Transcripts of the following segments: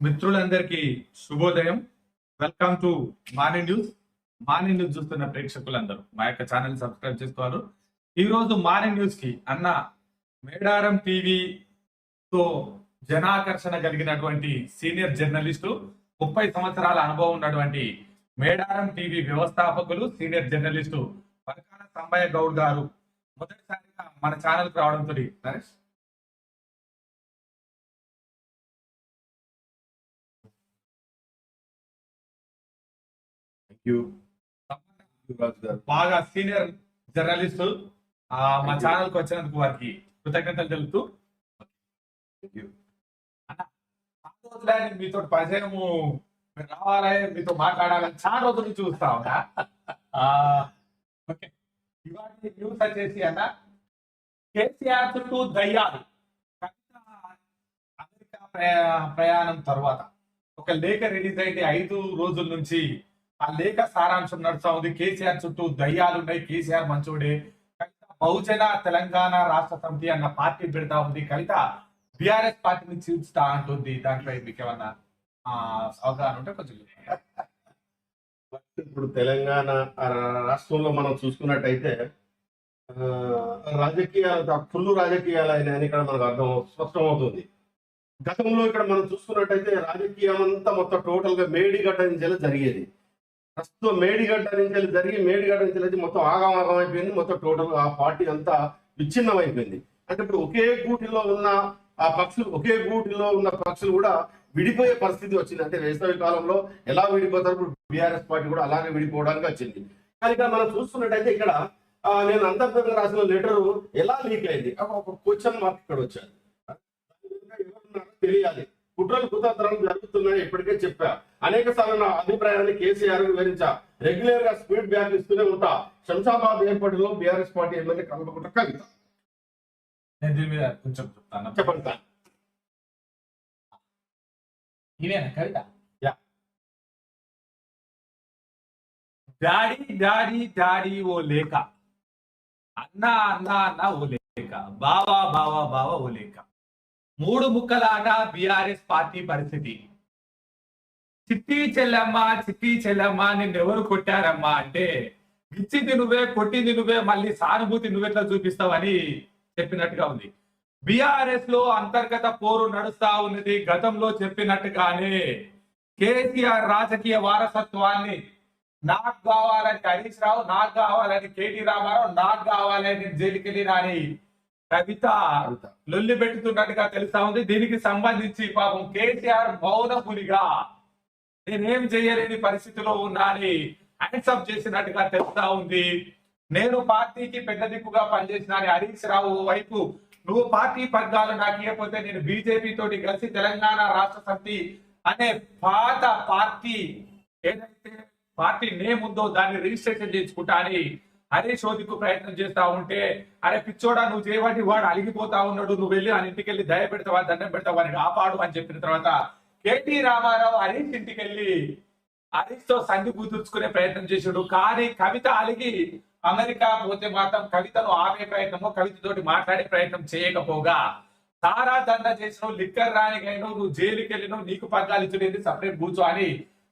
మిత్రులందరికీ శుభోదయం. Welcome to morning news morning news చూస్తున్న ప్రేక్షకులందరూ మా యొక్క ఛానల్ సబ్స్క్రైబ్ చేసుకోవాలి. ఈ రోజు మార్నింగ్ న్యూస్కి అన్న మేడారం టీవీతో జనాకర్షణ కలిగినటువంటి సీనియర్ జర్నలిస్టు ముప్పై సంవత్సరాల అనుభవం ఉన్నటువంటి మేడారం టీవీ వ్యవస్థాపకులు సీనియర్ జర్నలిస్టు పరకాల సంబయ్య గౌడ్ గారు. మొదటిసారిగా మన ఛానల్కి రావడంతో నరేష్ యూ బాగా సీనియర్ జర్నలిస్టు మా. ఛానల్కు వచ్చినందుకు వారికి కృతజ్ఞతలు తెలుపుతూ. మీతో పరిచయము. రావాలి మీతో మాట్లాడాలని చాలా రోజులు నుంచి చూస్తా ఉన్నా. ఓకే. ఇవాళ న్యూస్ వచ్చేసి అన్న కేసీఆర్ చుట్టూ దయ్యాలు అమెరికా ప్రయా- ప్రయాణం తర్వాత ఒక లేఖ రిలీజ్ అయితే ఐదు రోజుల నుంచి ఆ లేఖ సారాంశం నడుస్తా ఉంది. కేసీఆర్ చుట్టూ దయ్యాలు ఉన్నాయి. కేసీఆర్ మంచోడే. కవిత బహుజన తెలంగాణ రాష్ట్ర సమితి అన్న పార్టీ పెడతా ఉంది. కవిత బిఆర్ఎస్ పార్టీని చీల్చుతా అంటుంది. దానిపై మీకు ఏమన్నా ఆ, అవగాహన ఉంటే కొంచెం ఇప్పుడు తెలంగాణ రాష్ట్రంలో మనం చూసుకున్నట్టయితే రాజకీయాలు ఫుల్ రాజకీయాలు అయినాయని ఇక్కడ మనకు అర్థం స్పష్టమవుతుంది. గతంలో ఇక్కడ మనం చూసుకున్నట్టయితే రాజకీయం అంతా మొత్తం టోటల్గా మేడిగడ్డ నుంచి జరిగేది. ప్రస్తుతం మేడిగడ్డ నుంచి వెళ్ళి జరిగి మేడిగడ్డ నుంచి వెళ్ళి మొత్తం ఆగమాగం అయిపోయింది. మొత్తం టోటల్ ఆ పార్టీ అంతా విచ్ఛిన్నం అయిపోయింది అంటే ఇప్పుడు ఒకే గూటిలో ఉన్న ఆ పక్షులు ఒకే గూటిలో ఉన్న పక్షులు కూడా విడిపోయే పరిస్థితి వచ్చింది. అంటే వేసవి కాలంలో ఎలా విడిపోతారు? ఇప్పుడు బీఆర్ఎస్ పార్టీ కూడా అలాగే విడిపోవడానికి వచ్చింది. కానీ ఇక్కడ మనం చూస్తున్నట్టయితే ఇక్కడ నేను అంతర్గతంగా రాసిన లెటర్ ఎలా లీక్ అయింది? ఒక- క్వశ్చన్ మార్క్ ఇక్కడ వచ్చాను తెలియాలి. కుట్రలు కుతంత్రాలు జరుగుతున్నాయని ఇప్పటికే చెప్పా. అనేక సార్లు నా అభిప్రాయాన్ని కేసీఆర్ వివరించా. రెగ్యులర్గా స్పీడ్ బ్యాక్ ఇస్తూనే ఉంటా. శంషాబాద్ ఏర్పాటులో బీఆర్ఎస్ పార్టీ ఎమ్మెల్యే కలపకుండా కవిత. నేను దీని మీద కొంచెం చెప్తాను. చెప్పండి ఇవేనా కవిత. డాడీ డాడీ డాడీ ఓ లేఖ అన్న అన్న అన్న ఓ లేఖ బావా బావా బావా ఓ లేఖ మూడు ముక్కలాగా బిఆర్ఎస్ పార్టీ పరిస్థితి. చిట్టి చెల్లమ్మ చిట్టి చెల్లమ్మ నిన్నెవరు కొట్టారమ్మా అంటే ఇచ్చింది నువ్వే కొట్టింది నువ్వే మళ్ళీ సానుభూతి నువ్వెట్లా చూపిస్తావని చెప్పినట్టుగా ఉంది. బిఆర్ఎస్లో అంతర్గత పోరు నడుస్తా ఉన్నది గతంలో చెప్పినట్టుగానే కేసీఆర్ రాజకీయ వారసత్వాన్ని నాకు కావాలని హరీష్ రావు నాకు కావాలని కేటీ రామారావు నాకు కావాలని జైలుకి అని కవిత లొల్లి పెట్టుతున్నట్టుగా తెలుస్తా ఉంది. దీనికి సంబంధించి పాపం కేసీఆర్ మౌనమునిగా నేనేం చేయలేని పరిస్థితిలో ఉన్నాని హ్యాండ్సప్ చేసినట్టుగా తెలుస్తా ఉంది. నేను పార్టీకి పెద్ద దిక్కుగా పనిచేసిన హరీష్ రావు వైపు నువ్వు పార్టీ పగ్గాలు నాకు ఇవ్వకపోతే నేను బీజేపీ తోటి కలిసి తెలంగాణ రాష్ట్ర సమితి అనే పాత పార్టీ ఏదైతే పార్టీ నేమ్ ఉందో దాన్ని రిజిస్ట్రేషన్ చేసుకుంటా అని అరే ఓదికు ప్రయత్నం చేస్తా ఉంటే అరే పిచ్చోడా నువ్వు చేయబట్టి వాడు అలిగిపోతా ఉన్నాడు నువ్వు వెళ్ళి ఆయన ఇంటికి వెళ్ళి దయ పెడతావా దండం పెడతావా అని కాపాడు అని చెప్పిన తర్వాత కేటీ రామారావు హరీష్ ఇంటికి వెళ్ళి హరీష్తో సంధి కుదుర్చుకునే ప్రయత్నం చేశాడు. కానీ కవిత అలిగి అమెరికా పోతే మాత్రం కవితను ఆపే ప్రయత్నమో కవితతోటి మాట్లాడే ప్రయత్నం చేయకపోగా సారా దండ చేసినావు లిక్కర్ రానికైనా నువ్వు జైలుకి వెళ్ళినావు నీకు పగ్గాలు ఇచ్చుడేది సపరేట్ కూర్చో అని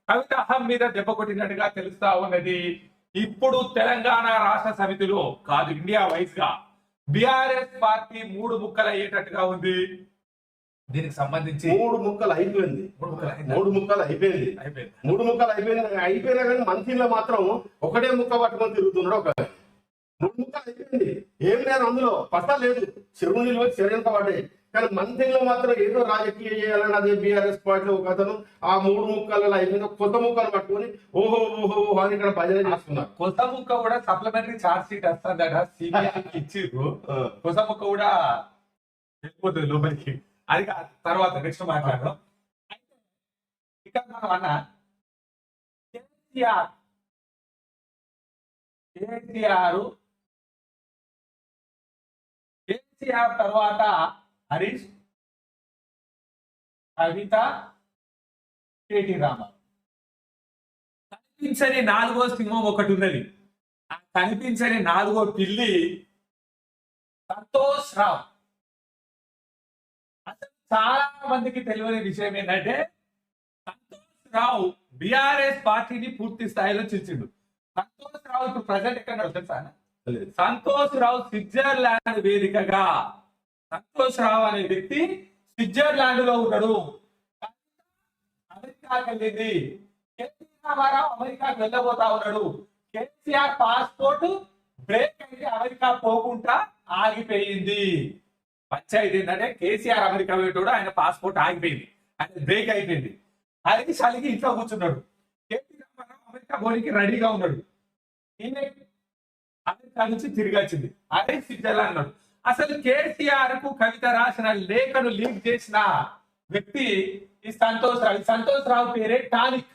కవిత అహం మీద దెబ్బ కొట్టినట్టుగా తెలుస్తా ఉన్నది. ఇప్పుడు తెలంగాణ రాష్ట్ర సమితిలో కాదు ఇండియా వైస్గా బిఆర్ఎస్ పార్టీ మూడు ముక్కలు అయ్యేటట్టుగా ఉంది. దీనికి సంబంధించి మూడు ముక్కలు అయిపోయింది. మూడు ముక్కలు అయిపోయింది. అయిపోయింది? మూడు ముక్కలు అయిపోయినా అయిపోయినా కానీ మంత్రిలో మాత్రం ఒకటే ముక్క పట్టుకొని తిరుగుతున్నాడు ఒక మూడు ముక్కలు అయిపోయింది. ఏం లేదు అందులో పట్ట లేదు. చెరువు నీళ్ళు వచ్చి చెరువు పడ్డాయి. కానీ మంత్రిలో మాత్రం ఏదో రాజకీయ చేయాలని అదే బీఆర్ఎస్ పార్టీలో ఒక అతను ఆ మూడు ముక్కలలో అయిపోయింది ఒక కొత్త ముక్కలు పట్టుకొని ఓహో ఓహో ఓహో అని ఇక్కడ భజన చేస్తున్నారు. కొత్త ముక్క కూడా సప్లిమెంటరీ చార్జ్ షీట్ వస్తుందట సిబిఐకి ఇచ్చిర్రు. కొత్త ముక్క కూడా వెళ్ళిపోతుంది లోపలికి. అది తర్వాత నెక్స్ట్ మాట్లాడదాం. అయితే ఇక్కడ మనం అన్న కేసీఆర్ కేసీఆర్ కేసీఆర్ తర్వాత హరీష్ కవిత కేటీ రామ. కనిపించని నాలుగో సింహం ఒకటి ఉన్నది. ఆ కనిపించని నాలుగో పిల్లి సంతోష్ రావు అసలు చాలా మందికి తెలియని విషయం ఏంటంటే సంతోష్ రావు బిఆర్ఎస్ పార్టీని పూర్తి స్థాయిలో చిల్చిండు సంతోష్ రావు ఇప్పుడు ప్రజెంట్ ఎక్కడ తెలుసా సంతోష్ రావు స్విట్జర్లాండ్ వేదికగా సంతోష్ రావు అనే వ్యక్తి స్విట్జర్లాండ్లో ఉన్నాడు. అమెరికాకి వెళ్ళింది. కేసీ అమెరికాకి వెళ్ళబోతా ఉన్నాడు. కేసీఆర్ పాస్పోర్ట్ బ్రేక్ అయితే అమెరికా పోకుండా ఆగిపోయింది. పంచాయతీ ఏంటంటే కేసీఆర్ అమెరికా పోయేటోడు ఆయన పాస్పోర్ట్ ఆగిపోయింది. ఆయన బ్రేక్ అయిపోయింది. అది చలిగి ఇంట్లో కూర్చున్నాడు. కేసీ రామారావు అమెరికా పోనీకి రెడీగా ఉన్నాడు. ఈయన అమెరికా నుంచి తిరిగి వచ్చింది. అదే స్విట్జర్లాండ్ అన్నాడు అసలు కేసీఆర్కు కవిత రాసిన లేఖను లీక్ చేసిన వ్యక్తి ఈ సంతోష్ రావు. ఈ సంతోష్ రావు పేరే టానిక్.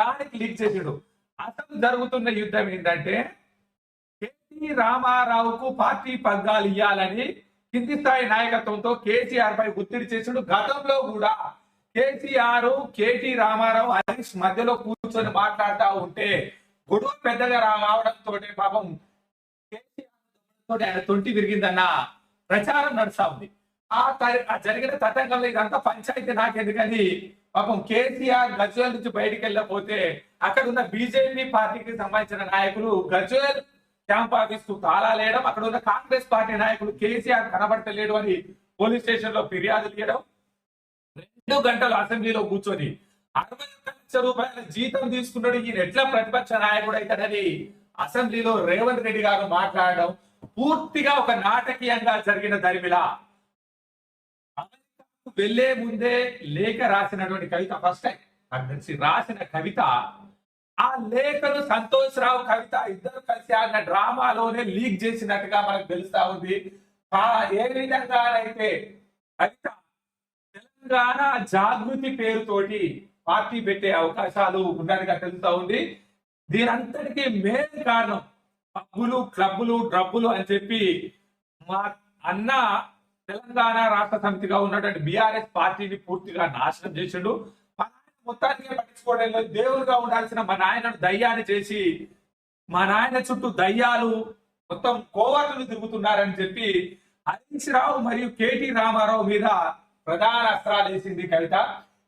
టానిక్ లీక్ చేసాడు. అసలు జరుగుతున్న యుద్ధం ఏంటంటే కేసీ రామారావుకు పార్టీ పగ్గాలు ఇవ్వాలని కింది స్థాయి నాయకత్వంతో కేసీఆర్ పై ఒత్తిడి చేసాడు. గతంలో కూడా కేసీఆర్ కేటీ రామారావు హరీష్ మధ్యలో కూర్చొని మాట్లాడుతూ ఉంటే గొడవ పెద్దగా రావడంతో పాపం కేసీఆర్ తోటి ఆయన తొంటి విరిగిందన్న ప్రచారం నడుస్తా ఉంది. ఆ త- జరిగిన తతంగంలో ఇదంతా పంచాయతీ నాకెందుకని పాపం కేసీఆర్ గజ్వేల్ నుంచి బయటికి వెళ్ళకపోతే అక్కడ ఉన్న బీజేపీ పార్టీకి సంబంధించిన నాయకులు గజ్వేల్ క్యాంప్ ఆఫీస్కు తాళాలేయడం అక్కడ ఉన్న కాంగ్రెస్ పార్టీ నాయకులు కేసీఆర్ కనబడతలేడు అని పోలీస్ స్టేషన్లో ఫిర్యాదు చేయడం రెండు గంటలు అసెంబ్లీలో కూర్చొని అరవై లక్ష లక్షల రూపాయల జీతం తీసుకున్నాడు. ఈయన ఎట్లా ప్రతిపక్ష నాయకుడు అవుతాడని అసెంబ్లీలో రేవంత్ రెడ్డి గారు మాట్లాడడం పూర్తిగా ఒక నాటకీయంగా జరిగిన దరిమిలా. వెళ్ళే ముందే లేఖ రాసినటువంటి కవిత ఫస్ట్ టైం నాకు తెలిసి రాసిన కవిత ఆ లేఖను సంతోష్ రావు కవిత ఇద్దరు కలిసి ఆడిన డ్రామాలోనే లీక్ చేసినట్టుగా మనకు తెలుస్తా ఉంది. ఏ విధంగా అయితే కవిత తెలంగాణ జాగృతి పేరుతోటి పార్టీ పెట్టే అవకాశాలు ఉన్నట్టుగా తెలుస్తా ఉంది. దీనంతటికీ మెయిన్ కారణం పబ్బులు క్లబ్బులు డ్రబ్బులు అని చెప్పి మా అన్న తెలంగాణ రాష్ట్ర సమితిగా ఉన్నటువంటి బీఆర్ఎస్ పార్టీని పూర్తిగా నాశనం చేసిండు. మా నాయన మొత్తానికి పట్టించుకోవడం దేవుడిగా ఉండాల్సిన మా నాయనను దయ్యాన్ని చేసి మా నాయన చుట్టూ దయ్యాలు మొత్తం కోవర్టులు తిరుగుతున్నారని చెప్పి హరీష్ రావు మరియు కేటీ రామారావు మీద ప్రధాన అస్త్రాలు వేసింది కవిత.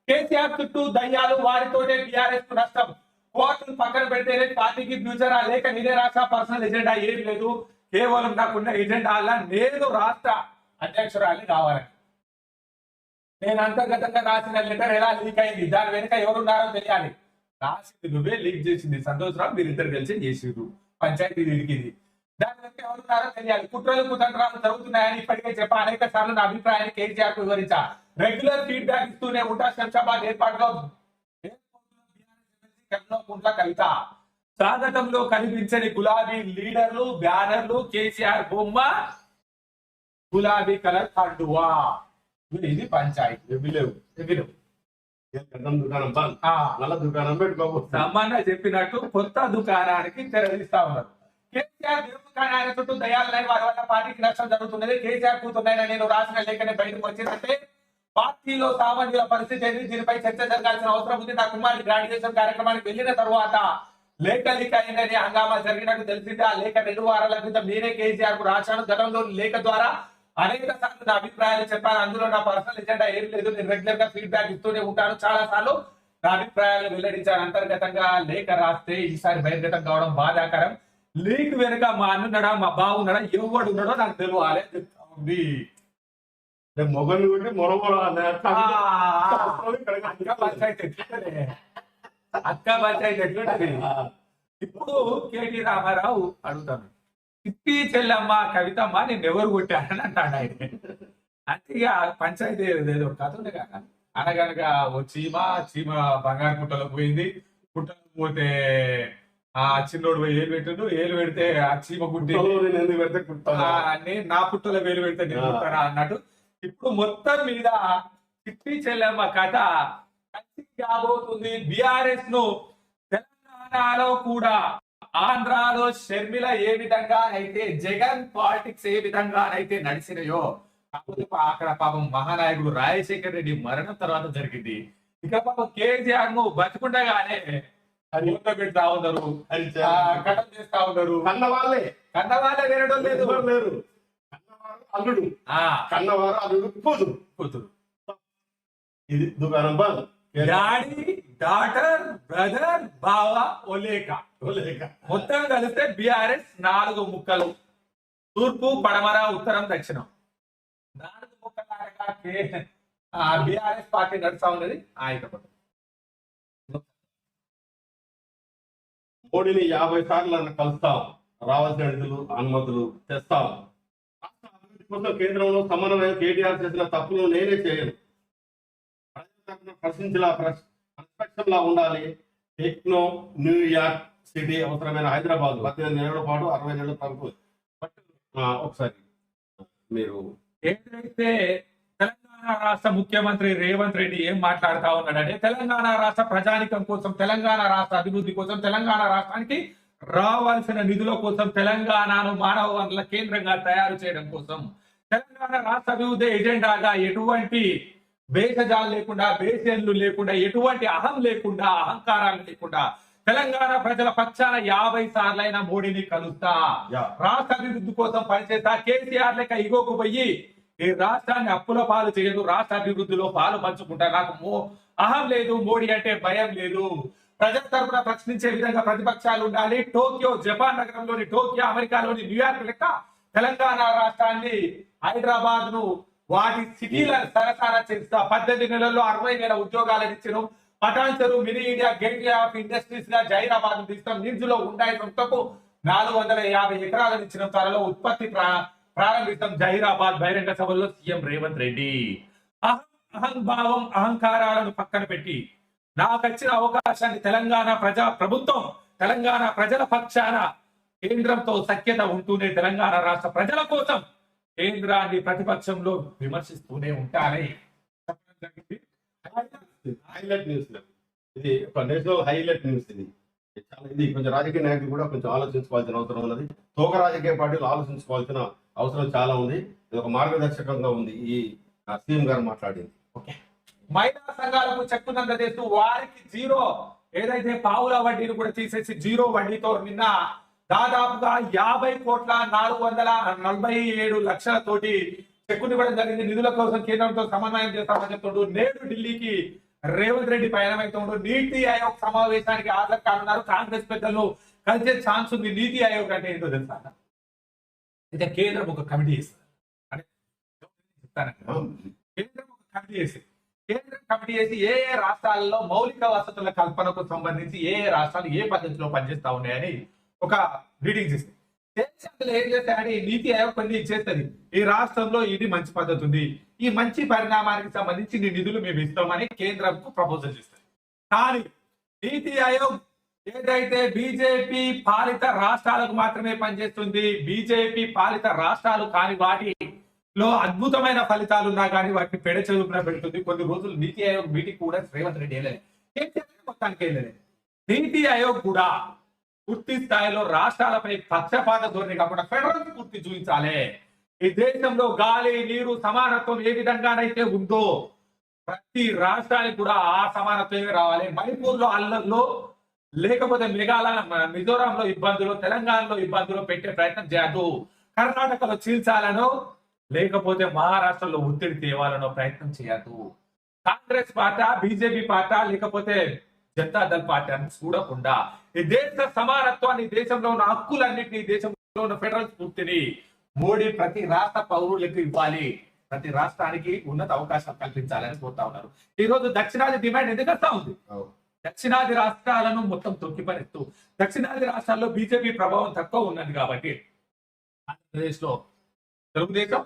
కేసీఆర్ చుట్టూ దయ్యాలు వారితోనే బీఆర్ఎస్కు నష్టం. కోర్టును పక్కన పెడితేనే పార్టీకి ఫ్యూచర్? లేక నేనే రాష్ట్ర పర్సనల్ ఎజెండా ఏం లేదు. కేవలం నాకున్న ఎజెండా అలా నేను రాష్ట్ర అధ్యక్షురాలి కావాలని నేను అంతర్గతంగా రాసిన లెటర్ ఎలా లీక్ అయింది? దాని వెనుక ఎవరున్నారో తెలియాలి. రాసింది నువ్వే లీక్ చేసింది సంతోషరావు మీరిద్దరు కలిసి చేసిరు పంచాయతీ ఇరికిది దాని వెనుక ఎవరున్నారో తెలియాలి. కుట్రలు కుతంత్రాలు జరుగుతున్నాయని ఇప్పటికే చెప్ప. అనేక సార్లు నా అభిప్రాయాన్ని కేసీఆర్ వివరించా. రెగ్యులర్ ఫీడ్బ్యాక్ ఇస్తూనే ఉంటా శంషాబాద్ ఏర్పాటులో కుంట్ల కవిత. స్వాగతంలో కనిపించని గులాబీ లీడర్లు బ్యానర్లు కేసీఆర్ బొమ్మ గులాబీ కలర్ కండువా. ఇది పంచాయతీ దుకాణం నల్ల దుకాణం సమ్మన్న చెప్పినట్టు కొత్త దుకాణానికి తెరదీస్తా ఉన్నారు. కేసీఆర్ దుకాణం ఆయన చుట్టూ దయాలయ వారి వల్ల పార్టీకి నష్టం జరుగుతున్నది. కేసీఆర్ కూతున్నాయని నేను రాసిన లేఖనే బయటకు వచ్చిందంటే పార్టీలో సామాన్యుల పరిస్థితి ఏంటి? దీనిపై చర్చ జరగాల్సిన అవసరం ఉంది. నా కుమారుడి గ్రాడ్యుయేషన్ కార్యక్రమానికి వెళ్ళిన తర్వాత లేఖ లీక్ అయిందని హంగామా జరిగినట్టు తెలిసింది. ఆ లేఖ రెండు వారాల క్రితం నేనే కేసీఆర్కు రాశాను. గతంలోని లేఖ ద్వారా అనేక సార్లు నా అభిప్రాయాలు చెప్పాను. అందులో నా పర్సనల్ ఎజెండా ఏం లేదు. నేను రెగ్యులర్గా ఫీడ్బ్యాక్ ఇస్తూనే ఉంటాను. చాలా సార్లు నా అభిప్రాయాలు వెల్లడించాను. అంతర్గతంగా లేఖ రాస్తే ఈసారి బహిర్గతం కావడం బాధాకరం. లీక్ వెనుక మా అన్నున్నాడా మా బావున్నాడా ఎవడు ఉన్నాడో నాకు తెలియాలి చెప్తా ఉంది. మొగలు కొట్టి మొరమొర అక్క పంచాయతీ ఎట్లుంటది? ఇప్పుడు కేటీ రామారావు అడుగుతాను. చిట్టి చెల్లమ్మ కవితమ్మ నేను ఎవరు కొట్టానని అంటాడు ఆయన. అంటే ఇక పంచాయతీ ఏదో కథ కదా అనగనగా ఓ చీమ చీమ బంగారు పుట్టలో పోయింది. పుట్టలో పోతే ఆ చిన్నోడు పోయి ఏలు పెట్టిండు. ఏలు పెడితే ఆ చీమ గుడ్డి కుట్టలో నేను నా పుట్టలో వేలు పెడితే నేను అన్నట్టు ఇప్పుడు మొత్తం మీద చిట్టి చెల్లెమ్మ కథ కలిసి కాబోతుంది. బిఆర్ఎస్ను తెలంగాణలో కూడా ఆంధ్రాలో షర్మిల ఏ విధంగా అయితే జగన్ పాలిటిక్స్ ఏ విధంగా అయితే నడిచినాయో అక్కడ పాపం మహానాయకుడు రాజశేఖర్ రెడ్డి మరణం తర్వాత జరిగింది. ఇక్కడ పాపం కేసీఆర్ను బతుకుండగానే ఊర్లో పెడతా ఉన్నారు. కథం చేస్తా ఉన్నారు. కన్న వాళ్ళే కన్నవాళ్ళే వేరడం లేదు. లేరు? అల్లుడు. కన్నవారు అల్లుడు కూతురు. కూతురు. ఇది దుకాణం బంద్ డాడీ డాటర్ బ్రదర్ బావ ఒలేక. లేక మొత్తం కలిస్తే బిఆర్ఎస్ నాలుగు ముక్కలు. తూర్పు పడమర ఉత్తరం దక్షిణం. నాలుగు ముక్కల బిఆర్ఎస్ పార్టీ నడుస్తా ఉన్నది ఆయకపడు మోడీని యాభై సార్లు కలుస్తాం. రావాల్సిన నిధులు అనుమతులు తెస్తాం. కోసం కేంద్రంలో సమన్వయం కేటీఆర్ చేసిన తప్పులు నేనే చేయను. ప్రశ్నించేలా ప్రతిపక్షంలా ఉండాలి. టెక్నో న్యూయార్క్ సిటీ అవసరమైన హైదరాబాద్ పద్దెనిమిది నెలల పాటు అరవై నెలల తరపు బట్ ఒకసారి మీరు ఏదైతే తెలంగాణ రాష్ట్ర ముఖ్యమంత్రి రేవంత్ రెడ్డి ఏం మాట్లాడుతా ఉన్నాడంటే తెలంగాణ రాష్ట్ర ప్రజానికం కోసం తెలంగాణ రాష్ట్ర అభివృద్ధి కోసం తెలంగాణ రాష్ట్రానికి రావాల్సిన నిధుల కోసం తెలంగాణను మానవ వనరుల కేంద్రంగా తయారు చేయడం కోసం తెలంగాణ రాష్ట్ర అభివృద్ధి ఎజెండాగా ఎటువంటి భేషజాలు లేకుండా బేసేన్లు లేకుండా ఎటువంటి అహం లేకుండా అహంకారాలు లేకుండా తెలంగాణ ప్రజల పక్షాన యాభై సార్లైన మోడీని కలుస్తా. రాష్ట్ర అభివృద్ధి కోసం పనిచేస్తా. కేసీఆర్ లెక్క ఇగోకు పోయి ఈ రాష్ట్రాన్ని అప్పుల పాలు చేయదు రాష్ట్ర అభివృద్ధిలో పాలు పంచుకుంటా. నాకు అహం లేదు మోడీ అంటే భయం లేదు. ప్రజల తరపున ప్రశ్నించే విధంగా ప్రతిపక్షాలు ఉండాలి. టోక్యో జపాన్ నగరంలోని టోక్యో అమెరికాలోని న్యూయార్క్ లెక్క తెలంగాణ రాష్ట్రాన్ని హైదరాబాద్ను వాటి సిటీల సరసన చేస్తా. పద్దెనిమిది నెలల్లో అరవై వేల ఉద్యోగాలను ఇచ్చిన. Patan Cheruvu mini India gate of ఇండస్ట్రీస్గా Zaheerabad తీస్తాం. నిమ్స్లో ఉండాయి సంస్థకు నాలుగు వందల యాభై ఎకరాలను ఇచ్చిన. త్వరలో ఉత్పత్తి ప్రా- ప్రారంభిస్తాం. జహీరాబాద్ బహిరంగ సభలో సీఎం రేవంత్ రెడ్డి. అహం అహంభావం అహంకారాలను పక్కన పెట్టి నాకు వచ్చిన అవకాశాన్ని తెలంగాణ ప్రజా ప్రభుత్వం తెలంగాణ ప్రజల పక్షాన కేంద్రంతో సఖ్యత ఉంటూనే తెలంగాణ రాష్ట్ర ప్రజల కోసం కేంద్రాన్ని ప్రతిపక్షంలో విమర్శిస్తూనే జరిగింది. హైలైట్ న్యూస్ ఇది. ఒక నేషనల్ హైలైట్ న్యూస్ ఇది. చాలా ఇది. కొంచెం రాజకీయ నాయకులు కూడా కొంచెం ఆలోచించుకోవాల్సిన అవసరం ఉన్నది. తోక రాజకీయ పార్టీలు ఆలోచించుకోవాల్సిన అవసరం చాలా ఉంది. ఇది ఒక మార్గదర్శకంగా ఉంది ఈ సీఎం గారు మాట్లాడింది. మహిళా సంఘాలకు చెక్కునంద చేస్తూ వారికి జీరో. ఏదైతే పావుల వడ్డీని కూడా తీసేసి జీరో వడ్డీతో నిన్న దాదాపుగా యాభై కోట్ల నాలుగు వందల నలభై ఏడు లక్షల తోటి చెక్కుని ఇవ్వడం జరిగింది. నిధుల కోసం కేంద్రంతో సమన్వయం చేస్తామని చెప్తుండ్రు నేడు ఢిల్లీకి రేవంత్ రెడ్డి పయనమవుతుండ్రు నీతి ఆయోగ్ సమావేశానికి హాజరు కానున్నారు. కాంగ్రెస్ పెద్దలు కలిసే ఛాన్స్ ఉంది. నీతి ఆయోగ్ అంటే ఏంటో తెలుసా? అయితే కేంద్రం ఒక కమిటీ చేస్తుంది. అంటే కేంద్రం ఒక కమిటీ చేసింది కేంద్రం కమిటీ చేసి ఏ ఏ రాష్ట్రాలలో మౌలిక వసతుల కల్పనకు సంబంధించి ఏ ఏ రాష్ట్రాలు ఏ పద్ధతిలో పనిచేస్తా ఉన్నాయని ఒక రీడింగ్ ఇస్తాయి చేసి ఏం చేస్తాయని నీతి ఆయోగ్ కొన్ని చేస్తుంది. ఈ రాష్ట్రంలో ఇది మంచి పద్ధతి ఉంది. ఈ మంచి పరిణామానికి సంబంధించి నిధులు మేము ఇస్తామని కేంద్రంకు ప్రపోజల్ చేస్తుంది. కానీ నీతి ఆయోగ్ ఏదైతే బీజేపీ పాలిత రాష్ట్రాలకు మాత్రమే పనిచేస్తుంది బీజేపీ పాలిత రాష్ట్రాలు కాని వాటిలో అద్భుతమైన ఫలితాలు ఉన్నా కానీ వాటిని పెడ చదువుకున పెడుతుంది. కొన్ని రోజులు నీతి ఆయోగ్ మీటింగ్ కూడా రేవంత్ రెడ్డి వెళ్ళలేదు. మొత్తానికి వెళ్ళలేదు. నీతి ఆయోగ్ కూడా పూర్తి స్థాయిలో రాష్ట్రాలపై పక్షపాత ధోరణి కాకుండా ఫెడరల్ పూర్తి చూపించాలి. ఈ దేశంలో గాలి నీరు సమానత్వం ఏ విధంగానైతే ఉందో ప్రతి రాష్ట్రానికి కూడా ఆ సమానత్వమే రావాలి. మణిపూర్లో అల్లల్లో లేకపోతే మేఘాలయ మిజోరాంలో ఇబ్బందులు తెలంగాణలో ఇబ్బందులు పెట్టే ప్రయత్నం చేయదు కర్ణాటకలో చీల్చాలనో లేకపోతే మహారాష్ట్రలో ఒత్తిడి తేవాలనో ప్రయత్నం చేయదు కాంగ్రెస్ పార్టీ బీజేపీ పార్టీ లేకపోతే జనతా దళ్ పార్టీ అని చూడకుండా ఈ దేశ సమానత్వాన్ని దేశంలో ఉన్న హక్కులన్నింటినీ దేశంలో ఉన్న ఫెడరల్ స్ఫూర్తిని మోడీ ప్రతి రాష్ట్ర పౌరులకు ఇవ్వాలి. ప్రతి రాష్ట్రానికి ఉన్నత అవకాశాలు కల్పించాలని కోరుతా ఉన్నారు. ఈ రోజు దక్షిణాది డిమాండ్ ఎందుకు వస్తా ఉంది? దక్షిణాది రాష్ట్రాలను మొత్తం తొక్కిపరిస్తూ దక్షిణాది రాష్ట్రాల్లో బీజేపీ ప్రభావం తక్కువ ఉన్నది కాబట్టి ఆంధ్రప్రదేశ్లో తెలుగుదేశం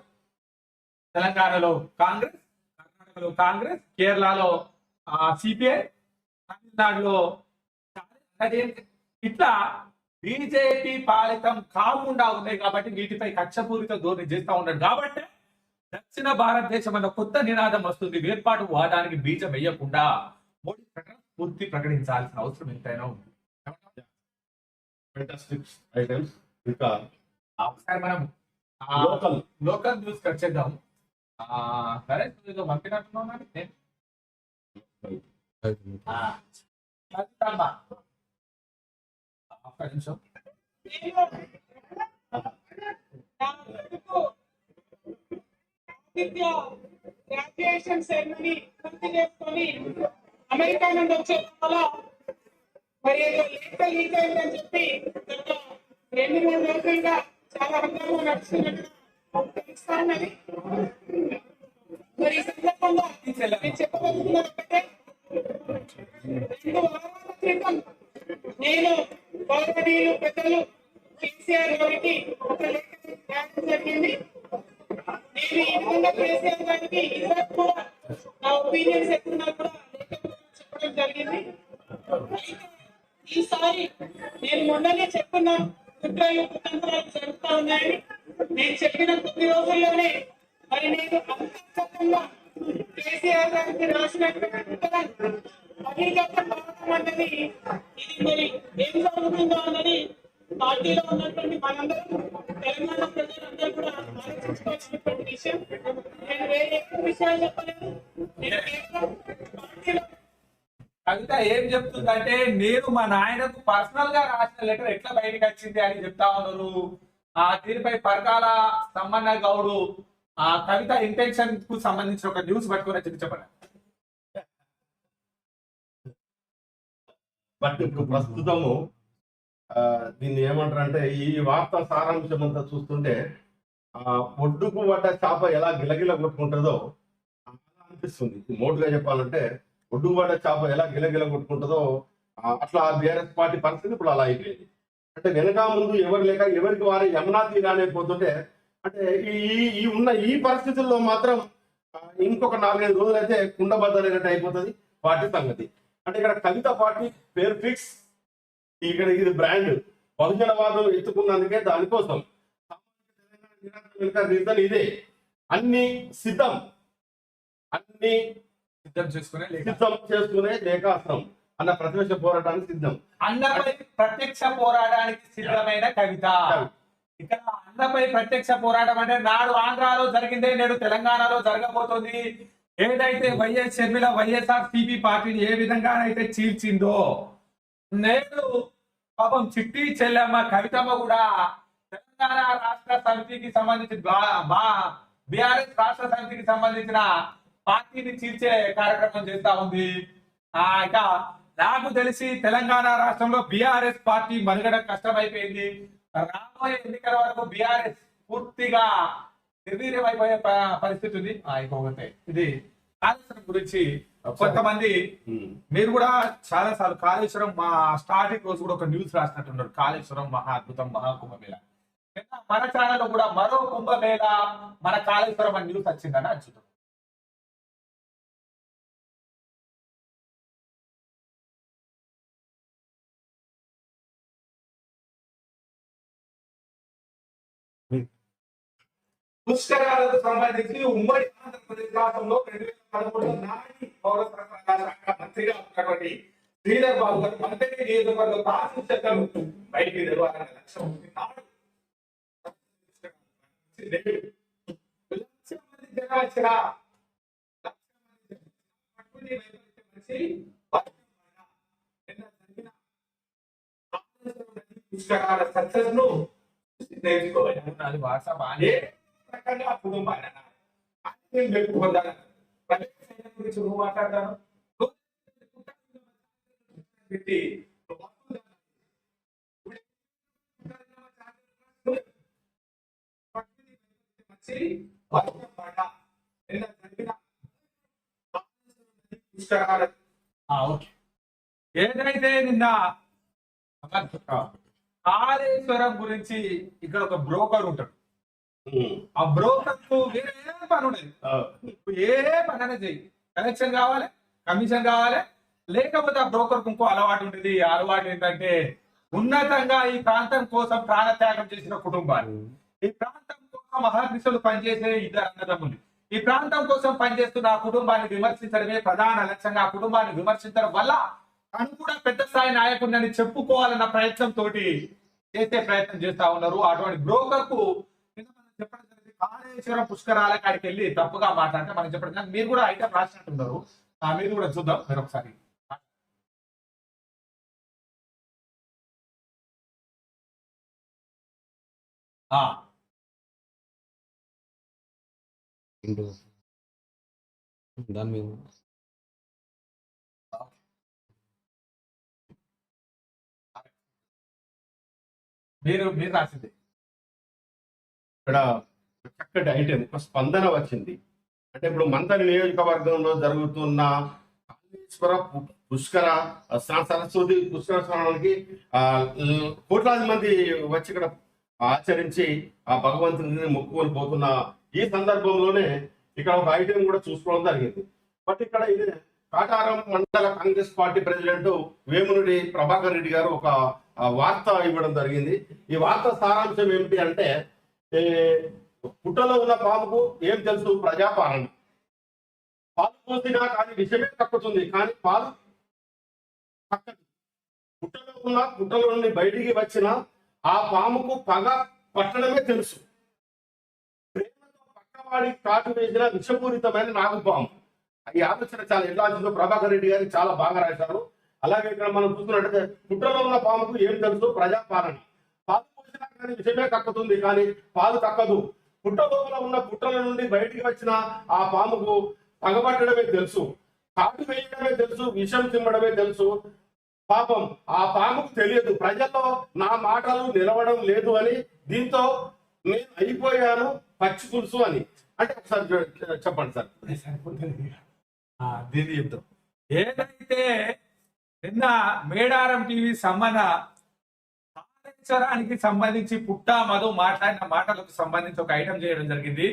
తెలంగాణలో కాంగ్రెస్ కర్ణాటకలో కాంగ్రెస్ కేరళలో సిపిఐ తమిళనాడులో? ఇట్లా బీజేపీ పాలితం కాకుండా ఉన్నాయి కాబట్టి వీటిపై కక్షపూరిత ధోరణి చేస్తా ఉన్నాడు. కాబట్టి దక్షిణ భారతదేశం అన్న కొత్త నినాదం వస్తుంది. వేర్పాటు వాదానికి బీజం వేయకుండా మోడీ ప్రకటన పూర్తి ప్రకటించాల్సిన అవసరం ఎంతైనా ఉంది. ఒకసారి మనం లోకల్ లోకల్ న్యూస్ కట్ చేద్దాం ఆ, సరే నేను. ఒక్క నిమిషం గ్రాడ్యుయేషన్ సెరమనీ పూర్తి చేసుకొని అమెరికా నుండి వచ్చే వల్ల మరి ఏదో లీక్ అయిందని చెప్పి రెండు మూడు రోజులుగా చాలా హంగామా నడుస్తున్నట్టుగా తెలుస్తానని మరి ఈ సందర్భంగా నేను అన్నది పార్టీలో ఉన్నటువంటి మనందరం తెలంగాణ ప్రజలందరూ కూడా ఆలోచించుకోవాల్సినటువంటి విషయం. నేను వేరే ఎక్కువ విషయాలు చెప్పలేదు నేను కేవలం పార్టీలో కవిత ఏం చెప్తుందంటే నేను మా నాయనకు పర్సనల్గా రాసిన లెటర్ ఎట్లా బయటకు వచ్చింది? అని చెప్తా ఉన్నారు. ఆ దీనిపై పరకాల సంబంధ గౌడు ఆ కవిత ఇంటెన్షన్కు సంబంధించిన ఒక న్యూస్ పట్టుకుని వచ్చి చెప్పండి. బట్ ఇప్పుడు ప్రస్తుతము దీన్ని ఏమంటారంటే ఈ వార్త సారాంశం అంతా చూస్తుంటే ఆ ఒడ్డుకు పడ్డ చేప ఎలా గిలగిల కొట్టుకుంటుందో అనిపిస్తుంది. మోటుగా చెప్పాలంటే ఒడ్డుకు పడ్డ చేప ఎలా గిలగిల కొట్టుకుంటుందో అట్లా బీఆర్ఎస్ పార్టీ పరిస్థితి ఇప్పుడు అలా అయిపోయింది. అంటే వెనక ముందు ఎవరు లేక ఎవరికి వారే యమునా తీరానే పోతుంటే అంటే ఈ ఈ- ఉన్న ఈ పరిస్థితుల్లో మాత్రం ఇంకొక నాలుగైదు రోజులు అయితే కుండబద్దలైనట్టు అయిపోతుంది పార్టీ సంగతి. అంటే ఇక్కడ కవిత పార్టీ పేరు ఫిక్స్ ఇక్కడ ఇది బ్రాండ్. బహుజనవాదం ఎత్తుకున్నందుకే దానికోసం రీజన్ ఇదే. అన్ని సిద్ధం. అన్ని సిద్ధం చేసుకునే సిద్ధం చేసుకునే లేఖాస్త్రం అన్న ప్రతిపక్ష పోరాటానికి సిద్ధం. అన్నపై ప్రత్యక్ష పోరాటానికి సిద్ధమైన కవిత. ఇక్కడ అన్నపై ప్రత్యక్ష పోరాటం అంటే నాడు ఆంధ్రాలో జరిగిందే నేడు తెలంగాణలో జరగబోతుంది. ఏదైతే వైఎస్ షర్మిల వైఎస్ఆర్ సిపి పార్టీని ఏ విధంగానైతే చీల్చిందో నేడు పాపం చిట్టి చెల్లెమ్మ కవితమ్మ కూడా తెలంగాణ రాష్ట్ర సమితికి సంబంధించి బీఆర్ఎస్ రాష్ట్ర సమితికి సంబంధించిన పార్టీని చీల్చే కార్యక్రమం చేస్తా ఉంది. ఆ ఇక నాకు తెలిసి తెలంగాణ రాష్ట్రంలో బీఆర్ఎస్ పార్టీ మనుగడ కష్టమైపోయింది. రాబోయే ఎన్నికల వరకు బీఆర్ఎస్ పూర్తిగా నిర్వీర్యమైపోయే అయిపోయే పరిస్థితి ఉంది. ఆ, ఇంకొకటి ఇది కాళేశ్వరం గురించి కొంతమంది మీరు కూడా చాలా సార్లు కాళేశ్వరం మా స్టార్టింగ్ రోజు కూడా ఒక న్యూస్ రాసినట్టున్నారు. కాళేశ్వరం మహా అద్భుతం మహా కుంభమేళ. నిన్న మన ఛానల్ కూడా మరో కుంభమేళ మన కాళేశ్వరం అని న్యూస్ వచ్చిందని అంచుతాం పుష్కరాలకు సంబంధించి ఉమ్మడి ఆంధ్రప్రదేశ్ రాష్ట్రంలో రెండు వేల పదమూడులో నాటి పౌర సరఫరాల శాఖ మంత్రిగా ఉన్నటువంటి శ్రీధర్ బాబు గారు మంత్రి నియోజకవర్గ ప్రాతినిధ్యతను బయటికి నిర్వహణ లక్ష్యం ఉంది. నాడు లక్ష మంది జనం వచ్చినా, పుష్కరాల సక్సెస్ను నేర్చుకోవాలి. అది బాగా రకంగా కుటుంబాన్ని నేను ప్రజల గురించి నువ్వు మాట్లాడతాను పెట్టి ఏదైతే నిన్న కాళేశ్వరం గురించి ఇక్కడ ఒక బ్రోకర్ ఉంటాడు. ఆ బ్రోకర్ వేరే ఏ పని ఉండదు. ఏ పని అనేది చెయ్యి. కనెక్షన్ కావాలి కమిషన్ కావాలి లేకపోతే ఆ బ్రోకర్కు ఇంకో అలవాటు ఉంటుంది. ఆ అలవాటు ఏంటంటే ఉన్నతంగా ఈ ప్రాంతం కోసం ప్రాణత్యాగం చేసిన కుటుంబాలు. ఈ ప్రాంతం కోసం మహానిషులు పనిచేసే ఇద్దరు అన్నదమ్ములు. ఈ ప్రాంతం కోసం పనిచేస్తున్న ఆ కుటుంబాన్ని విమర్శించడమే ప్రధాన లక్ష్యంగా ఆ కుటుంబాన్ని విమర్శించడం వల్ల తను కూడా పెద్ద స్థాయి నాయకుడిని చెప్పుకోవాలన్న ప్రయత్నం తోటి చేసే ప్రయత్నం చేస్తా ఉన్నారు. అటువంటి బ్రోకర్కు చెప్పండి కాళేశ్వరం పుష్కరాల కాడికి వెళ్ళి తప్పుగా మాట్లాడితే మనం చెప్పండి జరిగింది. మీరు కూడా ఐటమ్ రాసినట్టున్నారు. మీరు కూడా చూద్దాం. మీరు ఒకసారి. మీరు మీరు రాసింది. ఇక్కడ చక్కటి ఐటెం ఒక స్పందన వచ్చింది. అంటే ఇప్పుడు మంతని నియోజకవర్గంలో జరుగుతున్న కాళేశ్వర పుష్కర సరస్వతి పుష్కర స్నానానికి ఆ, కోట్లాది మంది వచ్చి ఇక్కడ ఆచరించి ఆ భగవంతుని మొక్కుకొని పోతున్న ఈ సందర్భంలోనే ఇక్కడ ఒక ఐటెం కూడా చూసుకోవడం జరిగింది. బట్ ఇక్కడ ఇది కాటారం మండల కాంగ్రెస్ పార్టీ ప్రెసిడెంట్ వేమునుడి ప్రభాకర్ రెడ్డి గారు ఒక వార్త ఇవ్వడం జరిగింది. ఈ వార్త సారాంశం ఏమిటి అంటే పుట్టలో ఉన్న పాముకు ఏం తెలుసు? ప్రజాపాలన. పాలు పోసినా కానీ విషమే తక్కుతుంది కానీ పాలు తక్కదు పుట్టలో ఉన్న పుట్టలో నుండి బయటికి వచ్చిన ఆ పాముకు పగ పట్టడమే తెలుసు. ప్రేమతో పక్కవాడి కాటు వేసిన విషపూరితమైన నాగుపాము. ఈ ఆలోచన చాలా ఎట్లా వచ్చిందో ప్రభాకర్ రెడ్డి గారు చాలా బాగా రాశారు. అలాగే ఇక్కడ మనం చూస్తున్నట్టు పుట్టలో ఉన్న పాముకు ఏం తెలుసు? ప్రజాపాలన. పాలు తక్కుతుంది కానీ విషమే కక్కుతుంది కానీ పాలు తక్కదు. పుట్ట లోపల ఉన్న పుట్టల నుండి బయటికి వచ్చిన ఆ పాముకు పగబట్టడమే తెలుసు. కాటు వేయడమే తెలుసు విషం తిమ్మడమే తెలుసు. పాపం ఆ పాముకు తెలియదు. ప్రజల్లో నా మాటలు నిలవడం లేదు అని దీంతో నేను అయిపోయాను పచ్చి పులుసు అని. అంటే ఒకసారి చెప్పండి సార్. దీన్ని చెప్తాం ఏదైతే నిన్న మేడారం టీవీ సంబంధ కాళేశ్వరానికి సంబంధించి పుట్ట మధు మాట్లాడిన మాటలకు సంబంధించి ఒక ఐటమ్ చేయడం జరిగింది.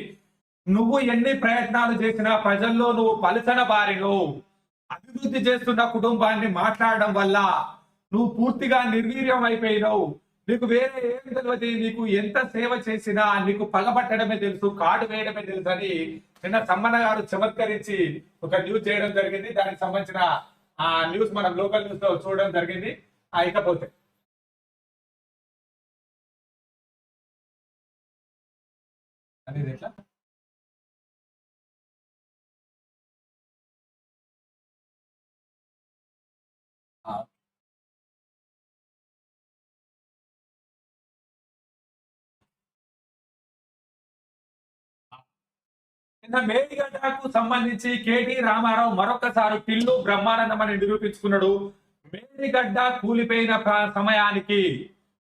నువ్వు ఎన్ని ప్రయత్నాలు చేసినా ప్రజల్లో నువ్వు పలుచన బారిలో. అభివృద్ధి చేస్తున్న కుటుంబాన్ని మాట్లాడడం వల్ల నువ్వు పూర్తిగా నిర్వీర్యం అయిపోయినావు. నీకు వేరే ఏమి తెలియదు నీకు ఎంత సేవ చేసినా నీకు పగబట్టడమే తెలుసు కాడు వేయడమే తెలుసు అని నిన్న సమ్మన్న గారు చమత్కరించి ఒక న్యూస్ చేయడం జరిగింది. దానికి సంబంధించిన ఆ న్యూస్ మనం లోకల్ న్యూస్లో చూడడం జరిగింది. ఆ ఇకపోతే అనేది ఎట్లా? నిన్న మేడిగడ్డకు సంబంధించి కేటీ రామారావు మరొకసారి పిల్లు బ్రహ్మానందం అని నిరూపించుకున్నాడు. మేడిగడ్డ కూలిపోయిన సమయానికి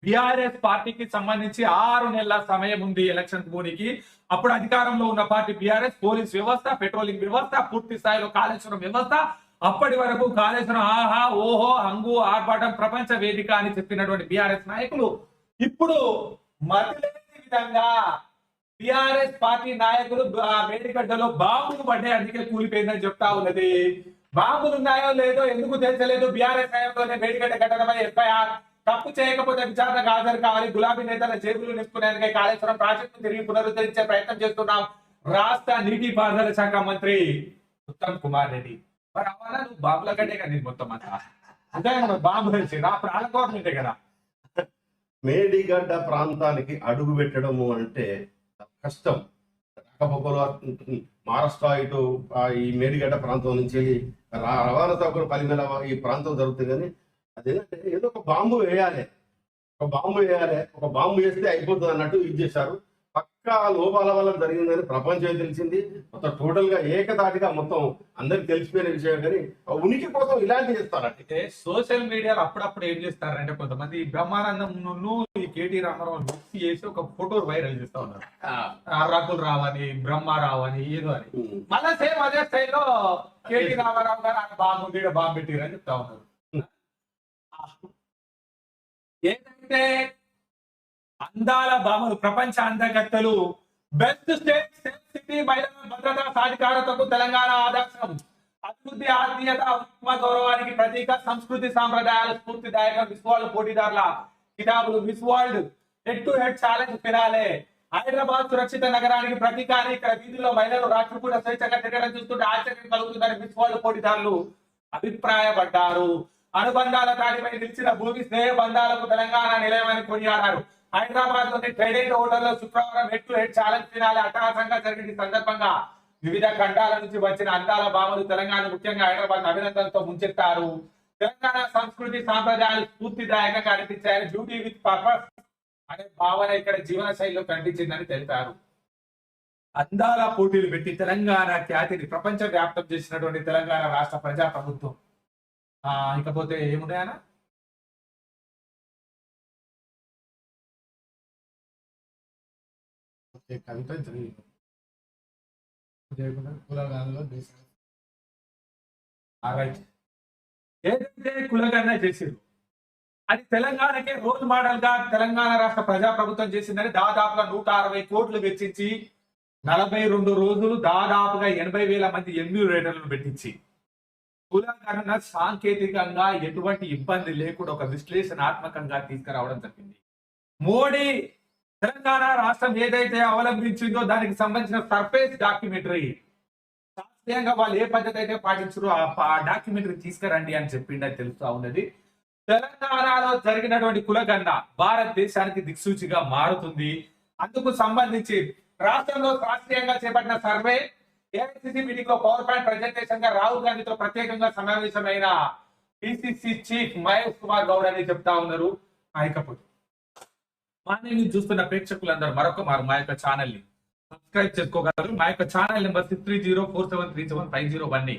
బిఆర్ఎస్ పార్టీకి సంబంధించి ఆరు నెలల సమయం ఉంది ఎలక్షన్ పోనీకి. అప్పుడు అధికారంలో ఉన్న పార్టీ బీఆర్ఎస్ పోలీస్ వ్యవస్థ పెట్రోలింగ్ వ్యవస్థ పూర్తి స్థాయిలో కాళేశ్వరం వ్యవస్థ. అప్పటి వరకు కాళేశ్వరం ఆహా ఓహో హంగు ఆర్భాటం ప్రపంచ వేదిక అని చెప్పినటువంటి బిఆర్ఎస్ నాయకులు ఇప్పుడు మతిలేని విధంగా బీఆర్ఎస్ పార్టీ నాయకులు మేడిగడ్డలో బాంబులు పడ్డాయి. అందుకే కూలిపోయిందని చెప్తా ఉన్నది. బాంబులు ఉన్నాయో లేదో ఎందుకు తెలిసలేదు. బీఆర్ఎస్ నాయకులు మేడిగడ్డ ఘటనపై ఎఫ్ఐఆర్ తప్పు చేయకపోతే విచారణకు హాజరు కావాలి. గులాబీ నేతల జేబులు నింపుకునేందుకే కాళేశ్వరం ప్రాజెక్టు తిరిగి పునరుద్ధరించే ప్రయత్నం చేస్తున్నాం. రాష్ట్ర నీటిపారుదల శాఖ మంత్రి ఉత్తమ్ కుమార్ రెడ్డి. మరి అవ్వాలా నువ్వు బాబుల కంటే కదా నీది మొత్తం అంతా. అంతే కదా బాంబు తెలిసి అప్పుడు వాళ్ళ గవర్నమెంటే కదా. మేడిగడ్డ ప్రాంతానికి అడుగు పెట్టడము అంటే కష్టం. రాకపోకలు మహారాష్ట్ర ఇటు ఈ మేడిగడ్డ ప్రాంతం నుంచి రవాణా సౌకర్యం పలిమేల ఈ ప్రాంతం జరుగుతుంది కానీ అదేంటంటే ఏదో ఒక బాంబు వేయాలి. ఒక బాంబు వేయాలి. ఒక బాంబు వేస్తే అయిపోతుంది అన్నట్టు ఇది చేశారు. పక్కా లోపాల వల్ల జరిగిందని ప్రపంచం తెలిసింది. మొత్తం టోటల్గా ఏకదాటిగా మొత్తం అందరికి తెలిసిపోయిన విషయం కానీ ఉనికి కోసం ఇలాంటి చేస్తారంటే అయితే సోషల్ మీడియాలో అప్పుడప్పుడు ఏం చేస్తారంటే కొంతమంది బ్రహ్మానందం ఈ కేటీ రామారావు మిక్స్ చేసి ఒక ఫోటో వైరల్ చేస్తా ఉన్నారు. రకుల్ రావని బ్రహ్మ రావని ఏదో అని. మళ్ళా సేమ్ అదే స్టైల్లో కేటీ రామారావు గారు బాంబు బాంబు పెట్టిరు అని చెప్తా ఉన్నారు. చెప్తే అందాల భామలు ప్రపంచ అందగత్తలు బెస్ట్ స్టేట్ సేఫ్ సిటీ మహిళల భద్రతా సాధికారతకు తెలంగాణ ఆదర్శం. అభివృద్ధి ఆత్మీయత ఆత్మ గౌరవానికి ప్రతీక సంస్కృతి సాంప్రదాయాల స్ఫూర్తిదాయక మిస్ వరల్డ్ పోటీదారుల కితాబులు Miss World head to head challenge finale Hyderabad సురక్షిత నగరానికి ప్రతీక అని ఇక్కడ వీధిలో మహిళలు రాత్రిపూట స్వేచ్ఛగా తిరగడం చూస్తుంటే ఆశ్చర్యం కలుగుతుందని మిస్ వరల్డ్ పోటీదారులు అభిప్రాయపడ్డారు. అనుబంధాల దాడిపై నిలిచిన భూమి స్నేహ బంధాలకు తెలంగాణ నిలయమని కొనియాడారు. హైదరాబాద్లోని ట్రైడెంట్ హోటల్లో శుక్రవారం head to head challenge finale అట్టహాసంగా జరిగిన సందర్భంగా వివిధ ఖండాల నుంచి వచ్చిన అందాల భామలు తెలంగాణ ముఖ్యంగా హైదరాబాద్ అభినందనతో ముంచెత్తారు. తెలంగాణ సంస్కృతి సాంప్రదాయాలు స్ఫూర్తిదాయకంగా అనిపించాయని బ్యూటీ విత్ పర్పస్ అనే భావన ఇక్కడ జీవన శైలిలో కనిపించిందని తెలిపారు. అందాల పోటీలు పెట్టి తెలంగాణ ఖ్యాతిని ప్రపంచ వ్యాప్తం చేసినటువంటి తెలంగాణ రాష్ట్ర ప్రజా ప్రభుత్వం ఇకపోతే ఈ కవిత ఏదైతే కులగన్న చేసిండ్రు అది తెలంగాణకే రోల్ మోడల్గా తెలంగాణ రాష్ట్ర ప్రజా ప్రభుత్వం చేసిందని దాదాపుగా నూట అరవై కోట్లు వెచ్చించి నలభై రెండు రోజులు దాదాపుగా ఎనభై వేల మంది ఎమ్యూరేటర్లను పెట్టించి కులగణన సాంకేతికంగా ఎటువంటి ఇబ్బంది లేకుండా ఒక విశ్లేషణాత్మకంగా తీసుకురావడం జరిగింది. మోడీ తెలంగాణ రాష్ట్రం ఏదైతే అవలంబించిందో దానికి సంబంధించిన సర్ఫేస్ డాక్యుమెంటరీ. శాస్త్రీయంగా వాళ్ళు ఏ పద్ధతి అయితే పాటించారో ఆ డాక్యుమెంటరీ తీసుకురండి అని చెప్పిండని తెలుస్తా ఉన్నది. తెలంగాణలో జరిగినటువంటి కులగండ భారతదేశానికి దిక్సూచిగా మారుతుంది. అందుకు సంబంధించి రాష్ట్రంలో శాస్త్రీయంగా చేపట్టిన సర్వే ఏఐసిసి మీటింగ్లో పవర్ పాయింట్ ప్రజెంటేషన్గా రాహుల్ గాంధీతో ప్రత్యేకంగా సమావేశమైన పిసిసి చీఫ్ మహేష్ కుమార్ గౌడ్ అని చెప్తా ఉన్నారు. ఆ ఇకపోతే చూస్తున్న ప్రేక్షకులందరూ మరొక మారు మా యొక్క ఛానల్ని సబ్స్క్రైబ్ చేసుకోగలరు. మా యొక్క channel number six three zero four seven three seven five zero వన్ని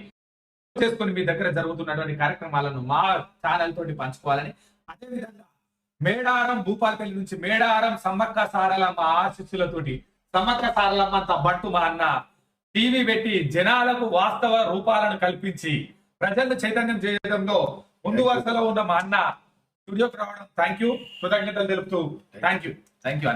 మీ దగ్గర జరుగుతున్నటువంటి కార్యక్రమాలను మా ఛానల్ తోటి పంచుకోవాలని. అదేవిధంగా మేడారం భూపాలపల్లి నుంచి మేడారం సమ్మక్క సారలమ్మ ఆశిస్సులతోటి సమ్మక్క సారలమ్మ అంత బట్టు మా అన్న టీవీ పెట్టి జనాలకు వాస్తవ రూపాలను కల్పించి ప్రజలను చైతన్యం చేయడంలో ముందు వరుసలో ఉన్న మా అన్న స్టూడియోకి రావడం. థ్యాంక్ యూ కృతజ్ఞతలు తెలుపుతూ. Thank you thank you